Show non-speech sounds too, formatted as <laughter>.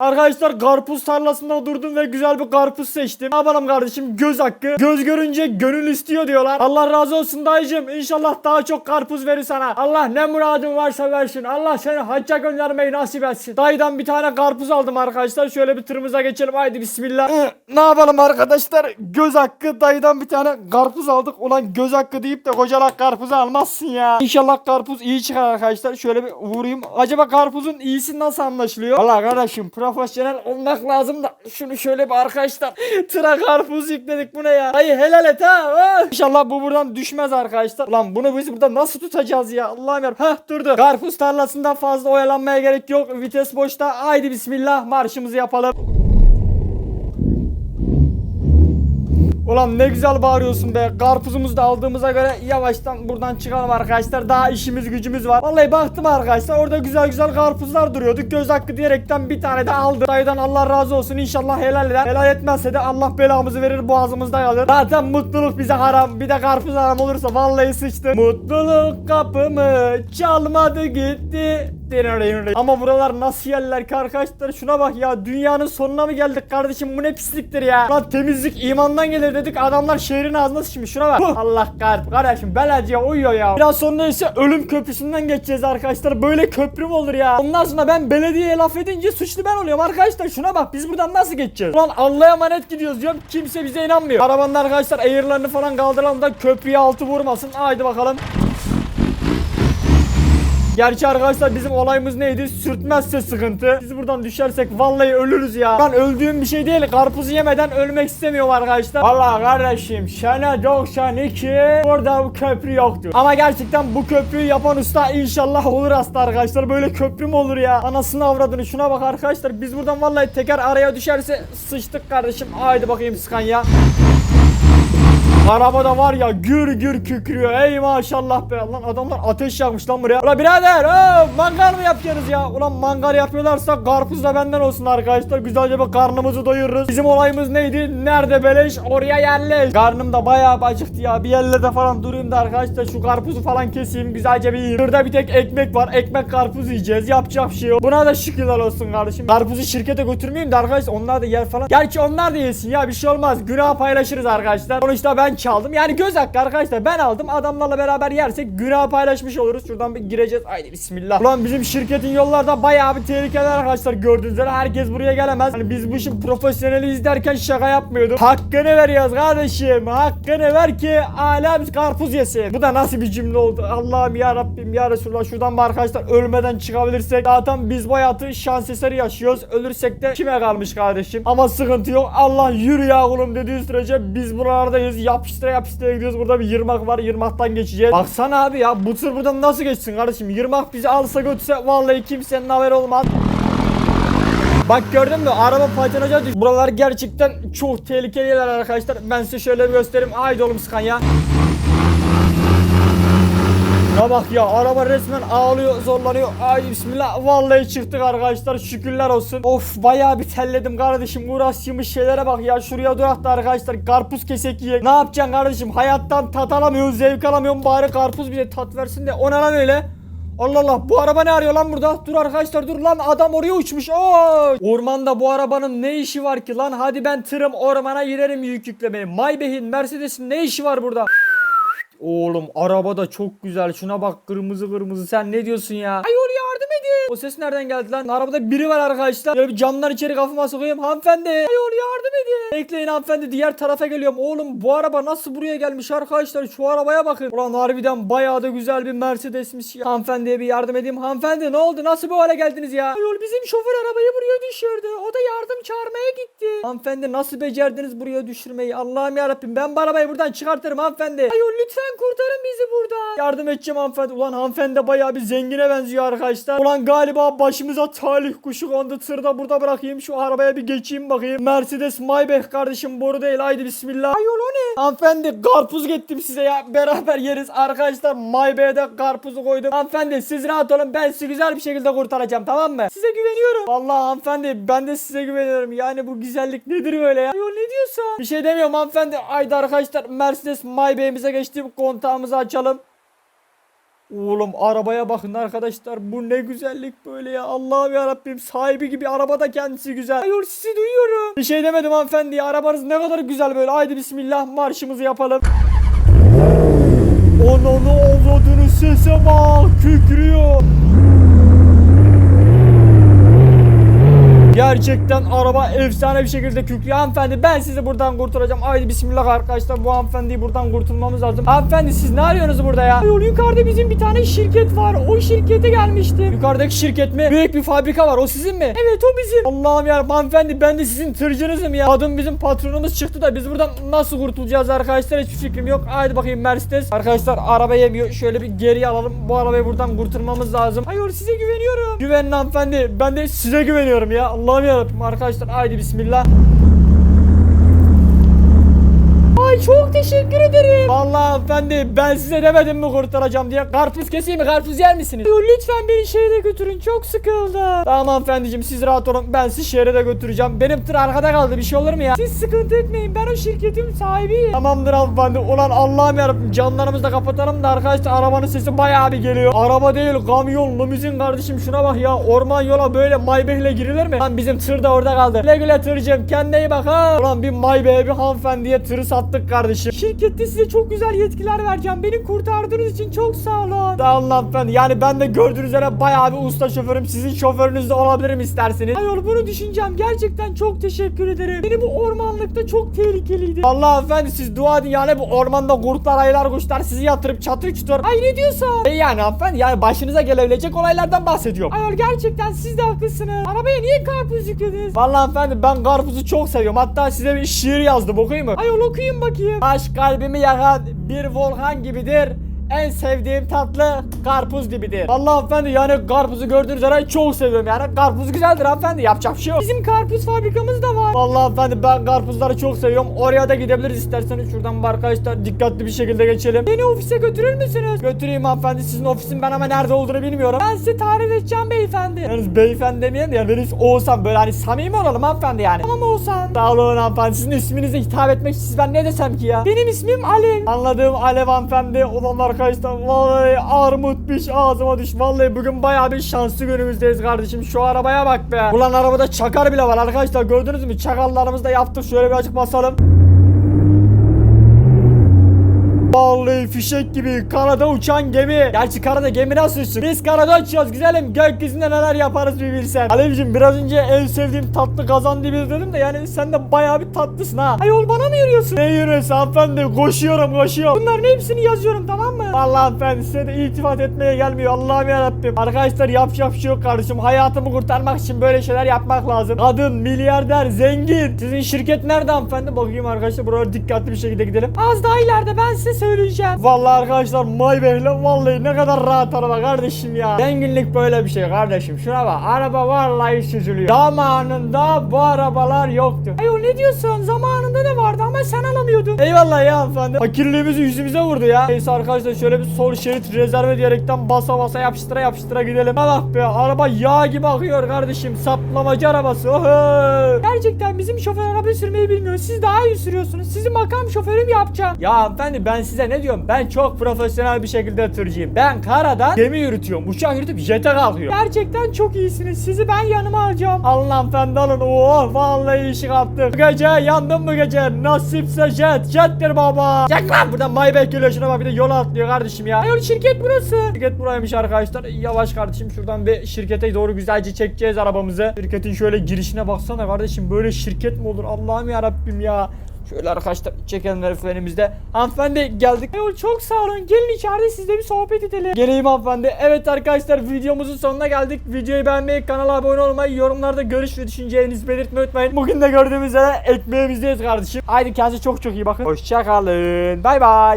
Arkadaşlar karpuz tarlasında durdum ve güzel bir karpuz seçtim. Ne yapalım kardeşim göz hakkı. Göz görünce gönül istiyor diyorlar. Allah razı olsun dayıcım. İnşallah daha çok karpuz verir sana. Allah ne muradın varsa versin. Allah seni hacca göndermeyi nasip etsin. Dayıdan bir tane karpuz aldım arkadaşlar. Şöyle bir tırımıza geçelim. Haydi bismillah. Ne yapalım arkadaşlar? Göz hakkı dayıdan bir tane karpuz aldık. Ulan göz hakkı deyip de kocalak karpuzu almazsın ya. İnşallah karpuz iyi çıkar arkadaşlar. Şöyle bir vurayım. Acaba karpuzun iyisi nasıl anlaşılıyor? Valla kardeşim profesyonel olmak lazım da şunu şöyle bir arkadaşlar <laughs> tıra karpuz yükledik bu ne ya? Hayır helal et ha. Ah! İnşallah bu buradan düşmez arkadaşlar. Ulan bunu biz burada nasıl tutacağız ya? Allah'ım ya. Heh durdu. Karpuz tarlasında fazla oyalanmaya gerek yok. Vites boşta. Haydi bismillah marşımızı yapalım. Ulan ne güzel bağırıyorsun be. Karpuzumuzu da aldığımıza göre yavaştan buradan çıkalım arkadaşlar. Daha işimiz gücümüz var. Vallahi baktım arkadaşlar orada güzel güzel karpuzlar duruyordu. Göz hakkı diyerekten bir tane de aldı. Dayıdan Allah razı olsun. İnşallah helal eder. Helal etmezse de Allah belamızı verir boğazımızda kalır. Zaten mutluluk bize haram. Bir de karpuz haram olursa vallahi sıçtı. Mutluluk kapımı çalmadı gitti. Ama buralar nasıl yerler arkadaşlar? Şuna bak ya dünyanın sonuna mı geldik kardeşim? Bu ne pisliktir ya? Lan temizlik imandan gelir dedik adamlar şehrin ağzına sıçmış. Şuna bak. Allah kahretsin kardeşim belacıya uyuyor ya. Biraz sonra ise ölüm köprüsünden geçeceğiz arkadaşlar. Böyle köprü mü olur ya. Ondan sonra ben belediyeye laf edince suçlu ben oluyorum arkadaşlar. Şuna bak biz buradan nasıl geçeceğiz? Ulan Allah'a emanet gidiyoruz diyorum kimse bize inanmıyor. Arabanın arkadaşlar ayırlarını falan kaldıralım da köprüye altı vurmasın. Haydi bakalım Gerçi arkadaşlar bizim olayımız neydi? Sürtmezse sıkıntı. Biz buradan düşersek vallahi ölürüz ya. Ben öldüğüm bir şey değil. Karpuzu yemeden ölmek istemiyorum arkadaşlar. Vallahi kardeşim sene 92 burada bu köprü yoktu. Ama gerçekten bu köprüyü yapan usta inşallah olur hasta arkadaşlar. Böyle köprü mü olur ya? Anasını avradını şuna bak arkadaşlar. Biz buradan vallahi teker araya düşerse sıçtık kardeşim. Haydi bakayım Scania. Arabada var ya gür gür kükrüyor. Ey maşallah be. Lan adamlar ateş yakmış lan buraya. Ulan birader aa, mangal mı yapıyorsunuz ya? Ulan mangal yapıyorlarsa karpuz da benden olsun arkadaşlar. Güzelce bir karnımızı doyururuz. Bizim olayımız neydi? Nerede beleş oraya yerleş. Karnım da bayağı acıktı ya. Bir yerlerde falan durayım da arkadaşlar şu karpuzu falan keseyim. Güzelce bir yiyeyim. Şurada bir tek ekmek var. Ekmek karpuz yiyeceğiz. Yapacak bir şey yok. Buna da şükürler olsun kardeşim. Karpuzu şirkete götürmeyeyim de arkadaşlar onlar da yer falan. Gerçi onlar da yesin ya bir şey olmaz. Günah paylaşırız arkadaşlar. Sonuçta ben çaldım. Yani göz hakkı arkadaşlar ben aldım. Adamlarla beraber yersek günah paylaşmış oluruz. Şuradan bir gireceğiz. Haydi bismillah. Ulan bizim şirketin yollarda bayağı bir tehlikeli arkadaşlar gördüğünüz üzere. Herkes buraya gelemez. Hani biz bu işin profesyoneli izlerken şaka yapmıyorduk. Hakkını veriyoruz kardeşim. Hakkını ver ki alem karpuz yesin. Bu da nasıl bir cümle oldu? Allah'ım ya Rabbim ya Resulullah. Şuradan bir arkadaşlar ölmeden çıkabilirsek. Zaten biz bu hayatı şans eseri yaşıyoruz. Ölürsek de kime kalmış kardeşim? Ama sıkıntı yok. Allah yürü ya oğlum dediği sürece biz buralardayız. Yapıştıra yapıştıra gidiyoruz. Burada bir yırmak var. Yırmaktan geçeceğiz. Baksana abi ya bu tır buradan nasıl geçsin kardeşim? Yırmak bizi alsa götürse vallahi kimsenin haberi olmaz. Bak gördün mü araba patinaja düş. Buralar gerçekten çok tehlikeli yerler arkadaşlar. Ben size şöyle bir göstereyim. Haydi oğlum Scania. Ya bak ya araba resmen ağlıyor zorlanıyor. Ay bismillah vallahi çıktık arkadaşlar şükürler olsun. Of bayağı bir telledim kardeşim uğraştığımız şeylere bak ya şuraya durak da arkadaşlar karpuz kesek yiyek. Ne yapacaksın kardeşim hayattan tat alamıyorsun zevk alamıyorsun bari karpuz bize tat versin de o ne lan öyle? Allah Allah bu araba ne arıyor lan burada? Dur arkadaşlar dur lan adam oraya uçmuş. Oo! Ormanda bu arabanın ne işi var ki lan? Hadi ben tırım ormana giderim yük yüklemeye. Maybach'in Mercedes'in ne işi var burada? Oğlum araba da çok güzel. Şuna bak kırmızı kırmızı. Sen ne diyorsun ya? Yardım edin. O ses nereden geldi lan? Arabada biri var arkadaşlar. Böyle bir camdan içeri kafama sokayım. Hanımefendi. Ayol yardım edin. Bekleyin hanımefendi. Diğer tarafa geliyorum. Oğlum bu araba nasıl buraya gelmiş arkadaşlar? Şu arabaya bakın. Ulan harbiden bayağı da güzel bir Mercedes'miş ya. Hanımefendiye bir yardım edeyim. Hanımefendi ne oldu? Nasıl bu hale geldiniz ya? Ayol bizim şoför arabayı buraya düşürdü. O da yardım çağırmaya gitti. Hanımefendi nasıl becerdiniz buraya düşürmeyi? Allah'ım yarabbim ben bu arabayı buradan çıkartırım hanımefendi. Ayol lütfen kurtarın bizi burada. Yardım edeceğim hanımefendi. Ulan hanımefendi de bayağı bir zengine benziyor arkadaşlar. Ulan galiba başımıza talih kuşu kondu. Tırda burada bırakayım. Şu arabaya bir geçeyim bakayım. Mercedes Maybach kardeşim boru değil. Haydi bismillah. Ayol o ne? Hanımefendi karpuz gettim size ya. Beraber yeriz. Arkadaşlar Maybach'e de karpuzu koydum. Hanımefendi siz rahat olun. Ben sizi güzel bir şekilde kurtaracağım tamam mı? Size güveniyorum. Vallahi hanımefendi ben de size güveniyorum. Yani bu güzellik nedir böyle ya? Ayol ne diyorsun? Bir şey demiyorum hanımefendi. Haydi arkadaşlar Mercedes Maybach'imize geçtim. Kontağımızı açalım. Oğlum arabaya bakın arkadaşlar. Bu ne güzellik böyle ya. Allah'ım ya Rabbim sahibi gibi araba da kendisi güzel. Ayol sizi duyuyorum. Bir şey demedim hanımefendi. Arabanız ne kadar güzel böyle. Haydi bismillah marşımızı yapalım. Ananı avradını sese bak. Kükrüyor. Gerçekten araba efsane bir şekilde kükrüyor. Hanımefendi ben sizi buradan kurtaracağım. Haydi bismillah arkadaşlar bu hanımefendiyi buradan kurtulmamız lazım. Hanımefendi siz ne arıyorsunuz burada ya? Yol yukarıda bizim bir tane şirket var. O şirkete gelmiştim. Yukarıdaki şirket mi? Büyük bir fabrika var. O sizin mi? Evet o bizim. Allah'ım ya hanımefendi ben de sizin tırcınızım ya. Kadın bizim patronumuz çıktı da biz buradan nasıl kurtulacağız arkadaşlar? Hiçbir fikrim yok. Haydi bakayım Mercedes. Arkadaşlar araba yemiyor. Şöyle bir geriye alalım. Bu arabayı buradan kurtarmamız lazım. Hayır size güveniyorum. Güvenin hanımefendi. Ben de size güveniyorum ya. Allah'ım yarabbim arkadaşlar. Haydi bismillah. Ay çok teşekkür ederim. Vallahi hanımefendi ben size demedim mi kurtaracağım diye. Karpuz keseyim mi? Karpuz yer misiniz? Lütfen beni şehre götürün. Çok sıkıldım. Tamam hanımefendiciğim siz rahat olun. Ben sizi şehre de götüreceğim. Benim tır arkada kaldı. Bir şey olur mu ya? Siz sıkıntı etmeyin. Ben o şirketin sahibiyim. Tamamdır hanımefendi. Ulan Allah'ım yarabbim. Camlarımızı da kapatalım da arkadaşlar arabanın sesi bayağı bir geliyor. Araba değil kamyon limuzin kardeşim şuna bak ya. Orman yola böyle Maybach'le girilir mi? Lan bizim tır da orada kaldı. Güle güle tırcım. Kendine iyi bak ha. Ulan bir Maybach'e bir hanımefendiye tırı sattık kardeşim. Şirkette size çok güzel yetkiler vereceğim. Beni kurtardığınız için çok sağ olun. Sağ olun hanımefendi. Yani ben de gördüğünüz üzere bayağı bir usta şoförüm. Sizin şoförünüz de olabilirim isterseniz. Hayır bunu düşüneceğim. Gerçekten çok teşekkür ederim. Beni bu ormanlıkta çok tehlikeliydi. Allah hanımefendi siz dua edin yani bu ormanda kurtlar, ayılar, kuşlar sizi yatırıp çatır çutur. Ay ne diyorsun? E yani hanımefendi yani başınıza gelebilecek olaylardan bahsediyorum. Hayır gerçekten siz de haklısınız. Arabaya niye karpuz yüklediniz? Vallahi hanımefendi ben karpuzu çok seviyorum. Hatta size bir şiir yazdım okuyayım mı? Ayol okuyayım bakayım. Aşk kalbimi yakan bir volkan gibidir. En sevdiğim tatlı karpuz gibidir. Vallahi hanımefendi yani karpuzu gördüğünüz üzere çok seviyorum yani. Karpuz güzeldir hanımefendi yapacak bir şey yok. Bizim karpuz fabrikamız da var. Vallahi hanımefendi ben karpuzları çok seviyorum. Oraya da gidebiliriz isterseniz. Şuradan arkadaşlar dikkatli bir şekilde geçelim. Beni ofise götürür müsünüz? Götüreyim hanımefendi. Sizin ofisin ben ama nerede olduğunu bilmiyorum. Ben size tarif edeceğim beyefendi. Yalnız beyefendi demeyen de yani benim Oğuzhan böyle hani samimi olalım hanımefendi yani. Tamam Oğuzhan. Sağ olun hanımefendi. Sizin isminize hitap etmek için ben ne desem ki ya? Benim ismim Alev. Anladığım Alev hanımefendi. Ulan arkadaşlar vallahi armut piş ağzıma düş. Vallahi bugün bayağı bir şanslı günümüzdeyiz kardeşim. Şu arabaya bak be. Ulan arabada çakar bile var arkadaşlar. Gördünüz mü? Çakallarımızı da yaptık. Şöyle bir açık basalım. Vallahi fişek gibi karada uçan gemi. Gerçi karada gemi nasıl uçsun? Biz karada uçuyoruz güzelim. Gökyüzünde neler yaparız bir bilsen. Alevciğim biraz önce en sevdiğim tatlı kazandı bir dedim de yani sen de bayağı bir tatlısın ha. Ayol bana mı yürüyorsun? Ne yürüyorsun hanımefendi? Koşuyorum koşuyorum. Bunların hepsini yazıyorum tamam mı? Vallahi hanımefendi size de iltifat etmeye gelmiyor. Allah'ım yarabbim. Arkadaşlar yapacak bir şey yok kardeşim. Hayatımı kurtarmak için böyle şeyler yapmak lazım. Kadın, milyarder, zengin. Sizin şirket nerede hanımefendi? Bakayım arkadaşlar buralara dikkatli bir şekilde gidelim. Az daha ileride ben size söyleyeceğim. Vallahi arkadaşlar Maybach'le vallahi ne kadar rahat araba kardeşim ya. Zenginlik böyle bir şey kardeşim. Şuna bak araba vallahi süzülüyor. Zamanında bu arabalar yoktu. Ayol ne diyorsun? Zamanında da vardı ama sen alamıyordun. Eyvallah ya hanımefendi. Fakirliğimizi yüzümüze vurdu ya. Neyse arkadaşlar şöyle bir sol şerit rezerve diyerekten basa basa yapıştıra yapıştıra gidelim. Ha bak be araba yağ gibi akıyor kardeşim. Saplamacı arabası. Oho. Gerçekten bizim şoför araba sürmeyi bilmiyor. Siz daha iyi sürüyorsunuz. Sizi makam şoförüm yapacağım. Ya hanımefendi ben size ne diyorum? Ben çok profesyonel bir şekilde tırcıyım. Ben karadan gemi yürütüyorum. Uçak yürütüp jete kalkıyorum. Gerçekten çok iyisiniz. Sizi ben yanıma alacağım. Alın hanımefendi alın. Oh vallahi işi kaptım. Bu gece yandım bu gece. Nasipse jet. Jettir baba. Çek lan buradan Maybach geliyor şuna bak bir de yola atlıyor kardeşim ya. Ayol şirket burası. Şirket buraymış arkadaşlar. Yavaş kardeşim şuradan bir şirkete doğru güzelce çekeceğiz arabamızı. Şirketin şöyle girişine baksana kardeşim. Böyle şirket mi olur? Allah'ım ya Rabbim ya. Şöyle arkadaşlar çekelim önümüzde. Hanımefendi geldik. Ayol çok sağ olun. Gelin içeride sizle bir sohbet edelim. Geleyim hanımefendi. Evet arkadaşlar videomuzun sonuna geldik. Videoyu beğenmeyi, kanala abone olmayı, yorumlarda görüş ve düşüncelerinizi belirtmeyi unutmayın. Bugün de gördüğümüz üzere ekmeğimizdeyiz kardeşim. Haydi kendinize çok çok iyi bakın. Hoşçakalın. Bay bay.